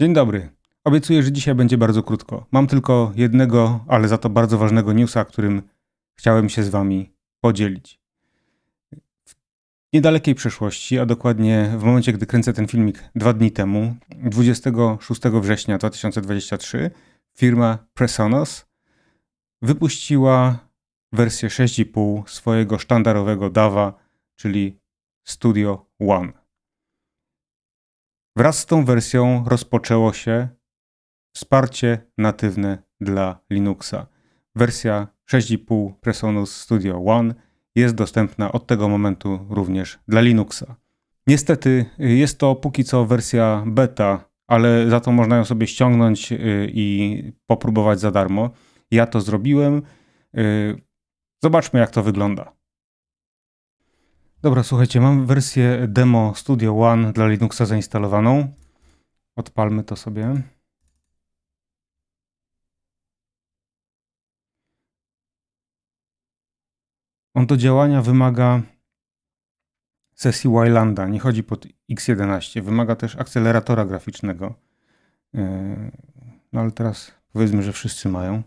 Dzień dobry. Obiecuję, że dzisiaj będzie bardzo krótko. Mam tylko jednego, ale za to bardzo ważnego newsa, którym chciałem się z Wami podzielić. W niedalekiej przeszłości, a dokładnie w momencie, gdy kręcę ten filmik dwa dni temu, 26 września 2023, firma Presonus wypuściła wersję 6,5 swojego sztandarowego DAWa, czyli Studio One. Wraz z tą wersją rozpoczęło się wsparcie natywne dla Linuxa. Wersja 6.5 Presonus Studio One jest dostępna od tego momentu również dla Linuxa. Niestety jest to póki co wersja beta, ale za to można ją sobie ściągnąć y, i popróbować za darmo. Ja to zrobiłem. Y, zobaczmy, jak to wygląda. Dobra, słuchajcie, mam wersję demo Studio One dla Linuxa zainstalowaną. Odpalmy to sobie. On do działania wymaga sesji Wylanda, nie chodzi pod X11. Wymaga też akceleratora graficznego. Yy, no ale teraz powiedzmy, że wszyscy mają.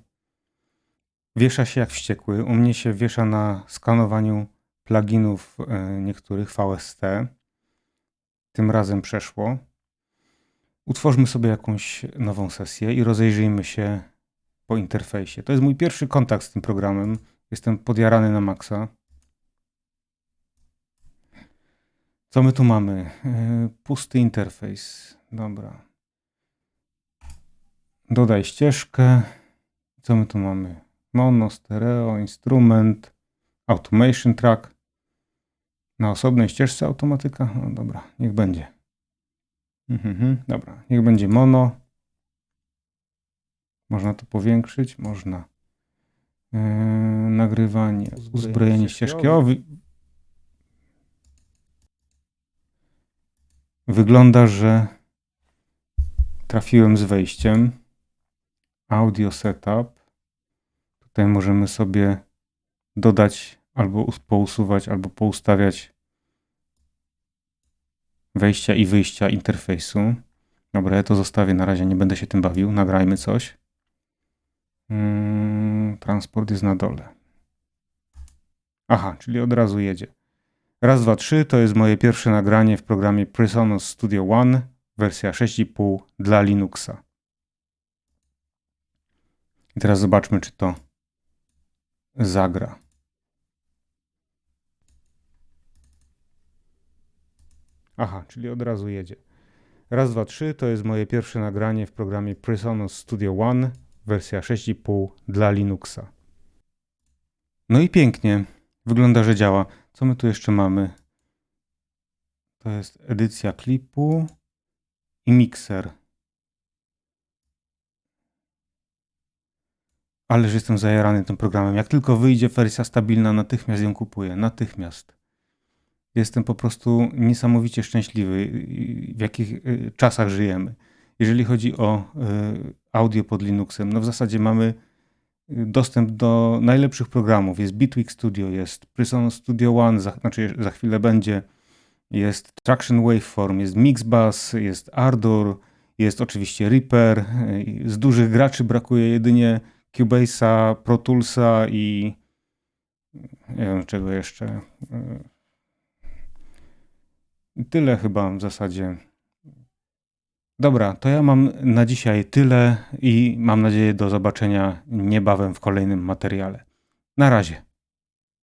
Wiesza się jak wściekły. U mnie się wiesza na skanowaniu pluginów e, niektórych VST. Tym razem przeszło. Utwórzmy sobie jakąś nową sesję i rozejrzyjmy się po interfejsie. To jest mój pierwszy kontakt z tym programem. Jestem podjarany na maksa. Co my tu mamy? E, pusty interfejs. Dobra. Dodaj ścieżkę. Co my tu mamy? Mono, stereo, instrument, automation track. Na osobnej ścieżce automatyka? No dobra, niech będzie. Mhm, dobra, niech będzie mono. Można to powiększyć, można. Yy, nagrywanie, uzbrojenie, uzbrojenie ścieżki. O, wy... Wygląda, że trafiłem z wejściem. Audio setup. Tutaj możemy sobie dodać albo pousuwać, albo poustawiać wejścia i wyjścia interfejsu. Dobra, ja to zostawię na razie, nie będę się tym bawił. Nagrajmy coś. Hmm, transport jest na dole. Aha, czyli od razu jedzie. Raz, dwa, trzy to jest moje pierwsze nagranie w programie Presonus Studio One, wersja 6,5 dla Linuxa. I teraz zobaczmy, czy to zagra. Aha, czyli od razu jedzie. Raz, dwa, trzy to jest moje pierwsze nagranie w programie Presonus Studio One, wersja 6,5 dla Linuxa. No i pięknie. Wygląda, że działa. Co my tu jeszcze mamy? To jest edycja klipu i mikser. Ależ jestem zajarany tym programem. Jak tylko wyjdzie wersja stabilna, natychmiast ją kupuję. Natychmiast. Jestem po prostu niesamowicie szczęśliwy, w jakich y, czasach żyjemy. Jeżeli chodzi o y, audio pod Linuxem, no w zasadzie mamy y, dostęp do najlepszych programów. Jest Bitwig Studio, jest Prison Studio One, za, znaczy za chwilę będzie, jest Traction Waveform, jest Mixbus, jest Ardor, jest oczywiście Reaper. Z dużych graczy brakuje jedynie Cubase'a, Pro Toolsa i nie wiem czego jeszcze. Tyle chyba w zasadzie. Dobra, to ja mam na dzisiaj tyle i mam nadzieję do zobaczenia niebawem w kolejnym materiale. Na razie.